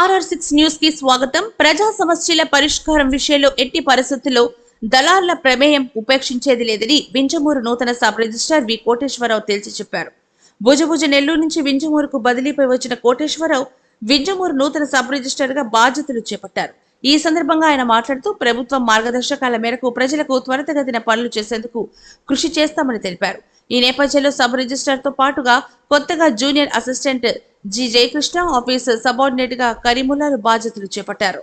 RR six న్యూస్కి స్వాగతం. ప్రజా సమస్యల పరిష్కారం విషయంలో ఎట్టి పరిస్థితుల్లో దళారుల ప్రమేయం ఉపేక్షించేది లేదని వింజమూరు నూతన సబ్ రిజిస్టార్ వి కోటేశ్వరరావు తేల్చి చెప్పారు. భుజభుజ నెల్లూరు నుంచి వింజమూరుకు బదిలీపై వచ్చిన కోటేశ్వరరావు వింజమూరు నూతన సబ్ రిజిస్టార్గా బాధ్యతలు చేపట్టారు. ఈ సందర్భంగా ఆయన మాట్లాడుతూ ప్రభుత్వం మార్గదర్శకాల మేరకు ప్రజలకు త్వరితగతిన పనులు చేసేందుకు కృషి చేస్తామని తెలిపారు. ఈ నేపథ్యంలో సబ్ రిజిస్టార్తో పాటుగా కొత్తగా junior assistant G Jayakrishna office సబార్డినేట్గా కరీముల్లాలు బాధ్యతలు చేపట్టారు.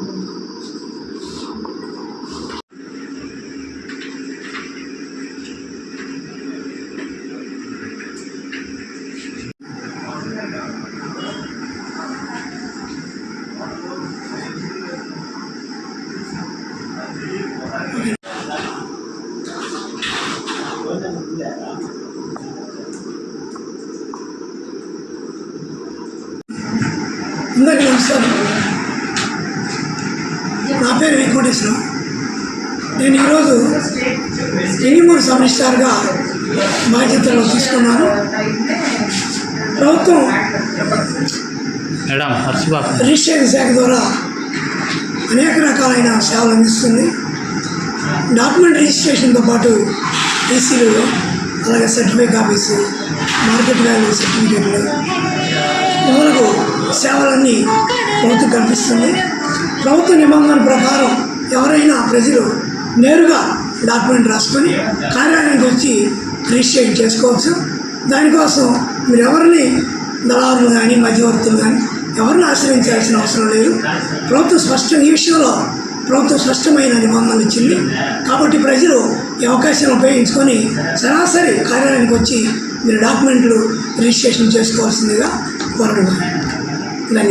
అందరికీ నమస్కారం నా పేరు వెంకటేశ్వరం. నేను ఈరోజు ఎన్నిమూడు సమిస్టార్గా బాధ్యతలు తీసుకున్నాను. ప్రభుత్వం రిజిస్ట్రేషన్ శాఖ ద్వారా అనేక రకాలైన సేవలు అందిస్తుంది. డాక్యుమెంట్ రిజిస్ట్రేషన్తో పాటు టీసీలు అలాగే సర్టిఫికేట్ ఆఫీసు మార్కెట్ వాల్యూ సర్టిఫికేట్లు మొదలగు సేవలన్నీ ప్రభుత్వం కల్పిస్తుంది. ప్రభుత్వ నిబంధన ప్రకారం ఎవరైనా ప్రజలు నేరుగా డాక్యుమెంట్ రాసుకొని కార్యాలయానికి వచ్చి రిజిస్ట్రేషన్ చేసుకోవచ్చు. దానికోసం మీరు ఎవరిని దళారులు కానీ మధ్యవర్తులు కానీ ఎవరిని ఆశ్రయించాల్సిన అవసరం లేదు. ప్రభుత్వం స్పష్టంగా ఈ విషయంలో ప్రభుత్వం స్పష్టమైన నిబంధనలు ఇచ్చింది కాబట్టి ప్రజలు ఈ అవకాశాన్ని ఉపయోగించుకొని సరాసరి కార్యాలయానికి వచ్చి మీరు డాక్యుమెంట్లు రిజిస్ట్రేషన్ చేసుకోవాల్సిందిగా కోరడం ధన్యవాదాలు.